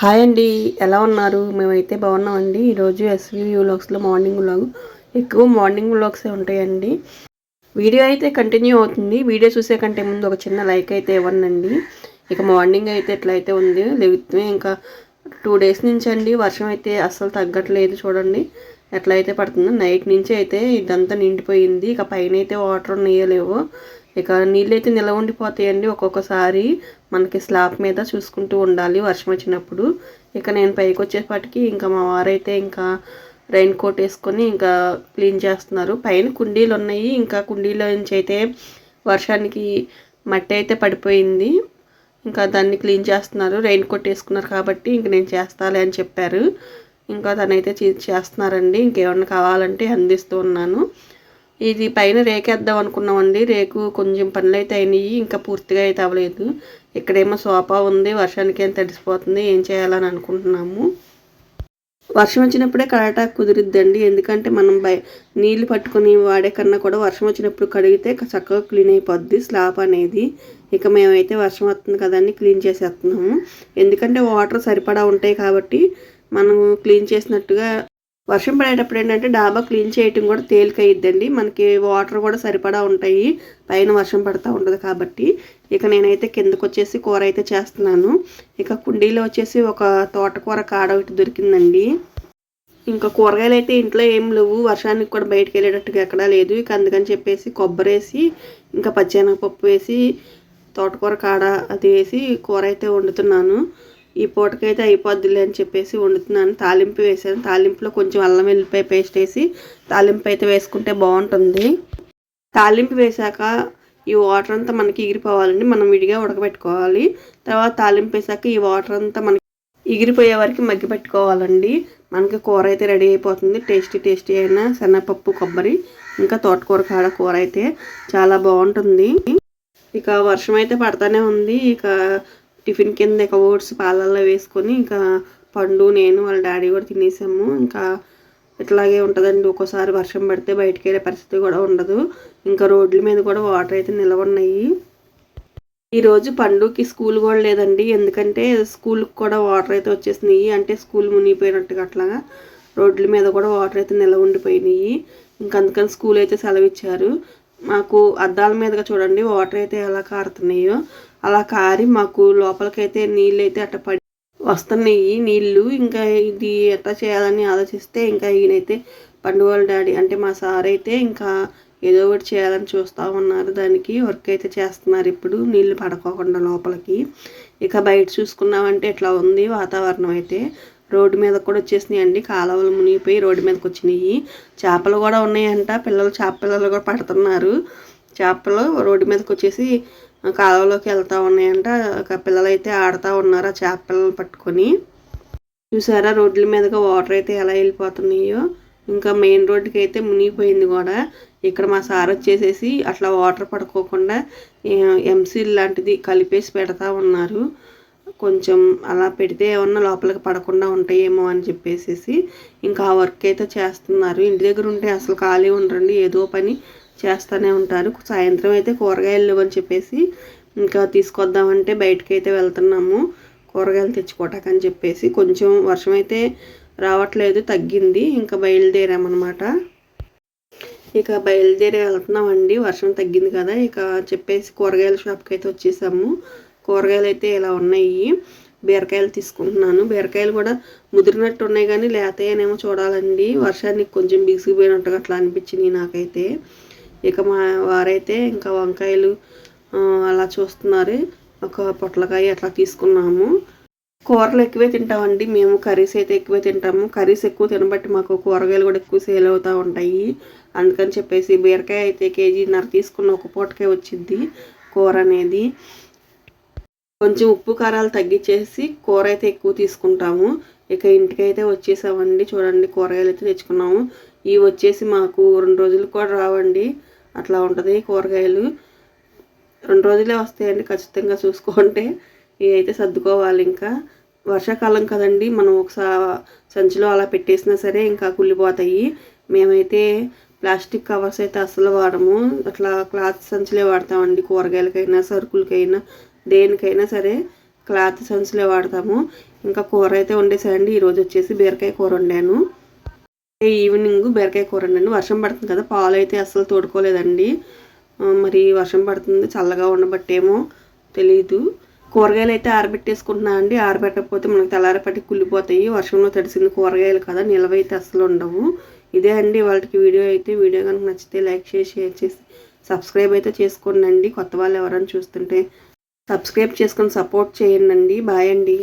Hi అండి ఎలా ఉన్నారు? మేమైతే బాగున్నామండి. ఈరోజు ఎస్వి వ్లాగ్స్లో మార్నింగ్ వ్లాగ్ ఎక్కువ మార్నింగ్ వ్లాగ్సే ఉంటాయండి. వీడియో అయితే కంటిన్యూ అవుతుంది. వీడియో చూసే కంటే ముందు ఒక చిన్న లైక్ అయితే ఇవ్వండి ఇక మార్నింగ్ అయితే ఎట్లయితే ఉంది లేకపోతే ఇంకా టూ డేస్ నుంచి అండి. వర్షం అయితే అస్సలు తగ్గట్లేదు చూడండి. ఎట్లయితే పడుతుందో నైట్ నుంచి అయితే ఇదంతా నిండిపోయింది. ఇక పైన అయితే వాటర్ ఉన్నాయో ఇక నీళ్ళు అయితే నిలవ ఉండిపోతాయండి ఒక్కొక్కసారి మనకి స్లాబ్ మీద చూసుకుంటూ ఉండాలి వర్షం వచ్చినప్పుడు. ఇక నేను పైకి వచ్చేపాటికి ఇంకా మా వారైతే ఇంకా రైన్ కోట్ వేసుకొని ఇంకా క్లీన్ చేస్తున్నారు. పైన కుండీలు ఉన్నాయి ఇంకా కుండీలో నుంచి అయితే వర్షానికి మట్టి అయితే పడిపోయింది. ఇంకా దాన్ని క్లీన్ చేస్తున్నారు రైన్ కోట్ వేసుకున్నారు కాబట్టి ఇంక నేను చేస్తాలే అని చెప్పారు. ఇంకా తనైతే చేస్తున్నారండి. ఇంకేమన్నా కావాలంటే అందిస్తూ ఉన్నాను. ఇది పైన రేకేద్దాం అనుకున్నామండి. రేకు కొంచెం పనులు అయితే అయినాయి. ఇంకా పూర్తిగా అయితే అవ్వలేదు. ఇక్కడేమో సోఫా ఉంది. వర్షానికి ఏం తడిసిపోతుంది. ఏం చేయాలని అనుకుంటున్నాము. వర్షం వచ్చినప్పుడే కరాటా కుదిరిద్దండి. ఎందుకంటే మనం బయ నీళ్ళు పట్టుకొని వాడే కన్నా కూడా వర్షం వచ్చినప్పుడు కడిగితే చక్కగా క్లీన్ అయిపోద్ది. స్లాబ్ అనేది. ఇక మేమైతే వర్షం వస్తుంది కదండి. క్లీన్ చేసేస్తున్నాము. ఎందుకంటే వాటర్ సరిపడా ఉంటాయి కాబట్టి మనం క్లీన్ చేసినట్టుగా వర్షం పడేటప్పుడు ఏంటంటే డాబా క్లీన్ చేయటం కూడా తేలికయిద్దండి మనకి వాటర్ కూడా సరిపడా ఉంటాయి. పైన వర్షం పడుతూ ఉంటుంది కాబట్టి. ఇక నేనైతే కిందకు వచ్చేసి కూర అయితే చేస్తున్నాను. ఇక కుండీలో వచ్చేసి ఒక తోటకూర కాడ ఒకటి దొరికిందండి. ఇంకా కూరగాయలు అయితే ఇంట్లో ఏం లేవు. వర్షానికి కూడా బయటకు వెళ్ళేటట్టుగా ఎక్కడా లేదు. ఇక అందుకని చెప్పేసి కొబ్బరి వేసి ఇంకా పచ్చెనగపప్పు వేసి తోటకూర కాడ అది వేసి కూర అయితే వండుతున్నాను. ఈ పూటకైతే అయిపోద్దిలే అని చెప్పేసి వండుతున్నాను. తాలింపు వేసాను తాలింపులో కొంచెం అల్లం వెల్లిపాయ పేస్ట్ వేసి తాలింపు అయితే వేసుకుంటే బాగుంటుంది. తాలింపు వేసాక ఈ వాటర్ అంతా మనకి ఎగిరిపోవాలండి. మనం విడిగా ఉడకబెట్టుకోవాలి. తర్వాత తాలింపు వేసాక ఈ వాటర్ అంతా మనకి ఎగిరిపోయే వరకు మగ్గి పెట్టుకోవాలండి మనకి కూర అయితే రెడీ అయిపోతుంది. టేస్టీ టేస్టీ అయిన శనగపప్పు కొబ్బరి ఇంకా తోటకూర కాడ కూర అయితే చాలా బాగుంటుంది. ఇక వర్షం అయితే పడతానే ఉంది. ఇక టిఫిన్ కింద ఇక ఓట్స్ పాలల్లో వేసుకొని ఇంకా పండు నేను వాళ్ళ డాడీ కూడా తినేసాము. ఇంకా ఇట్లాగే ఉంటుందండి. ఒక్కోసారి వర్షం పడితే బయటికి వెళ్ళే పరిస్థితి కూడా ఉండదు. ఇంకా రోడ్ల మీద కూడా వాటర్ అయితే నిలవన్నాయి ఈరోజు పండుకి స్కూల్ కూడా లేదండి. ఎందుకంటే స్కూల్కి కూడా వాటర్ అయితే వచ్చేసినాయి. అంటే స్కూల్ మునిగిపోయినట్టుగా అట్లాగా రోడ్ల మీద కూడా వాటర్ అయితే నిలవ ఉండిపోయినాయి. ఇంకా అందుకని స్కూల్ అయితే సెలవు ఇచ్చారు మాకు అద్దాల మీదగా చూడండి వాటర్ అయితే ఎలా కారుతున్నాయో. అలా కారి మాకు లోపలికైతే నీళ్ళు అయితే అట్ట పడి వస్తున్నాయి. నీళ్ళు ఇంకా ఇది ఎట్లా చేయాలని ఆలోచిస్తే ఇంకా ఈయనైతే పండుగల డాడీ అంటే మా సార్ అయితే ఇంకా ఏదో ఒకటి చేయాలని చూస్తూ ఉన్నారు. దానికి వర్క్ అయితే చేస్తున్నారు ఇప్పుడు. నీళ్ళు పడుకోకుండా లోపలికి. ఇక బయట చూసుకున్నామంటే ఎట్లా ఉంది వాతావరణం అయితే. రోడ్డు మీద కూడా వచ్చేసినాయి అండి కాలువలు మునిగిపోయి రోడ్డు మీదకి వచ్చినాయి. చేపలు కూడా ఉన్నాయంట. పిల్లలు చేప పిల్లలు కూడా పడుతున్నారు. చేపలు రోడ్డు మీదకి వచ్చేసి కాలువలోకి వెళ్తూ ఉన్నాయంట. పిల్లలు అయితే ఆడుతూ ఉన్నారు ఆ చేప పిల్లలు పట్టుకొని. చూసారా రోడ్ల మీదగా వాటర్ అయితే ఎలా వెళ్ళిపోతున్నాయో. ఇంకా మెయిన్ రోడ్డుకి అయితే మునిగిపోయింది కూడా. ఇక్కడ మా సార్ వచ్చేసేసి అట్లా వాటర్ పడుకోకుండా ఎంసీల్ లాంటిది కలిపేసి పెడతా ఉన్నారు. కొంచెం అలా పెడితే ఏమన్నా లోపలికి పడకుండా ఉంటాయేమో అని చెప్పేసి ఇంకా ఆ వర్క్ అయితే చేస్తున్నారు. ఇంటి దగ్గర ఉంటే అసలు ఖాళీ ఉండరండి ఏదో పని చేస్తూనే ఉంటారు. సాయంత్రం అయితే కూరగాయలు అని చెప్పేసి ఇంకా తీసుకొద్దామంటే బయటకి అయితే వెళ్తున్నాము. కూరగాయలు తెచ్చుకోవటాకని చెప్పేసి కొంచెం వర్షం అయితే రావట్లేదు తగ్గింది. ఇంకా బయలుదేరామన్నమాట. ఇక బయలుదేరి వెళ్తున్నామండి. వర్షం తగ్గింది కదా ఇక చెప్పేసి కూరగాయల షాప్కి అయితే వచ్చేసాము. కూరగాయలు అయితే ఇలా ఉన్నాయి. బీరకాయలు తీసుకుంటున్నాను. బీరకాయలు కూడా ముదిరినట్టు ఉన్నాయి కానీ లేతాయనేమో చూడాలండి. వర్షానికి కొంచెం బిగిసిపోయినట్టుగా అట్లా అనిపించింది నాకైతే. ఇక మా వారైతే ఇంకా వంకాయలు అలా చూస్తున్నారు. ఒక పొట్లకాయ అట్లా తీసుకున్నాము. కూరలు ఎక్కువే తింటామండి. మేము కర్రీస్ అయితే ఎక్కువే తింటాము. కర్రీస్ ఎక్కువ తినబట్టి మాకు కూరగాయలు కూడా ఎక్కువ సేల్ అవుతూ ఉంటాయి. అందుకని చెప్పేసి బీరకాయ అయితే కేజీన్నర తీసుకున్న ఒక పూటకే వచ్చింది కూర అనేది. కొంచెం ఉప్పు కారాలు తగ్గించేసి కూర అయితే ఎక్కువ తీసుకుంటాము. ఇక ఇంటికైతే వచ్చేసామండి. చూడండి కూరగాయలు అయితే తెచ్చుకున్నాము. ఇవి వచ్చేసి మాకు రెండు రోజులు కూడా రావండి. అట్లా ఉంటుంది కూరగాయలు. రెండు రోజులే వస్తాయండి ఖచ్చితంగా చూసుకుంటే. ఇవి అయితే సర్దుకోవాలి ఇంకా. వర్షాకాలం కదండి. మనం ఒకసారి సంచిలో అలా పెట్టేసినా సరే ఇంకా కుళ్ళిపోతాయి. మేమైతే ప్లాస్టిక్ కవర్స్ అయితే అస్సలు వాడము. అట్లా క్లాత్ సంచులే వాడతామండి కూరగాయలకైనా సరుకులకైనా. దేనికైనా సరే క్లాత్ సంచులే వాడతాము. ఇంకా కూర అయితే వండేసాయండి. ఈరోజు వచ్చేసి బీరకాయ కూర వండాను. ఈవినింగ్ బీరకాయ కూర వండాను వర్షం పడుతుంది కదా పాలు అయితే అస్సలు తోడుకోలేదండి. మరి వర్షం పడుతుంది చల్లగా ఉండబట్టేమో తెలీదు. కూరగాయలు అయితే ఆరబెట్టేసుకుంటున్నా అండి. ఆరబెట్టకపోతే మనకు తెల్లారపట్టి కుళ్ళిపోతాయి. వర్షంలో తడిసింది కూరగాయలు కదా నిల్వ అయితే అస్సలు ఉండవు. ఇదే అండి వాళ్ళకి వీడియో అయితే. వీడియో కనుక నచ్చితే లైక్ చేసి షేర్ చేసి సబ్స్క్రైబ్ అయితే చేసుకోండి కొత్త వాళ్ళు ఎవరైనా చూస్తుంటే సబ్స్క్రైబ్ చేసుకొని సపోర్ట్ చేయండి. బాయ్ అండి.